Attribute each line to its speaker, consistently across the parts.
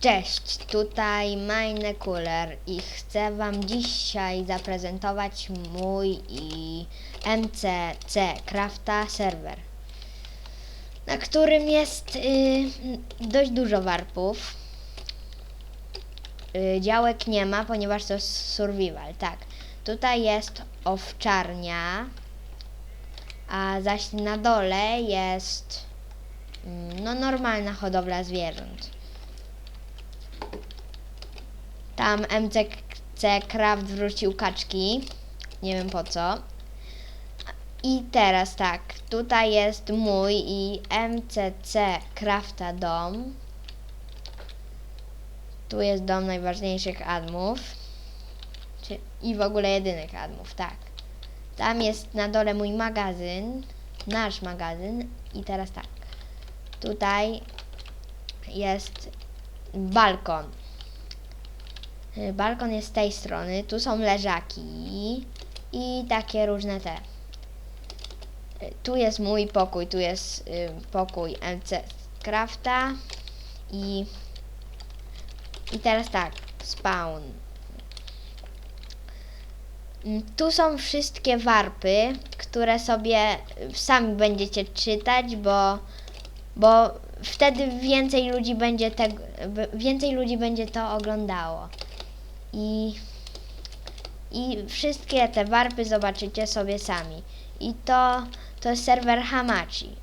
Speaker 1: Cześć, tutaj Mine Cooler i chcę Wam dzisiaj zaprezentować mój i MCC Crafta serwer, na którym jest y, dość dużo warpów. Y, działek nie ma, ponieważ to jest survival, tak. Tutaj jest owczarnia, a zaś na dole jest mm, no normalna hodowla zwierząt. Tam MCC Craft wrócił kaczki. Nie wiem po co. I teraz tak, tutaj jest mój i MCC Crafta dom. Tu jest dom najważniejszych admów. I w ogóle jedynych admów, tak. Tam jest na dole mój magazyn, nasz magazyn. I teraz tak, tutaj jest balkon. Y, Balkon jest z tej strony, tu są leżaki i takie różne te. Y, Tu jest mój pokój, tu jest y, pokój MC Crafta i i teraz tak, spawn. Mm, Tu są wszystkie warpy, które sobie sami będziecie czytać, bo bo wtedy więcej ludzi będzie tego, więcej ludzi będzie to oglądało. I, I wszystkie te warpy zobaczycie sobie sami. I to, to jest serwer Hamachi.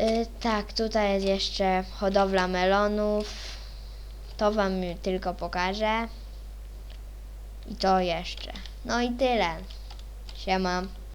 Speaker 1: Y, tak, tutaj jest jeszcze hodowla melonów. To wam tylko pokażę. I to jeszcze. No i tyle. Siema.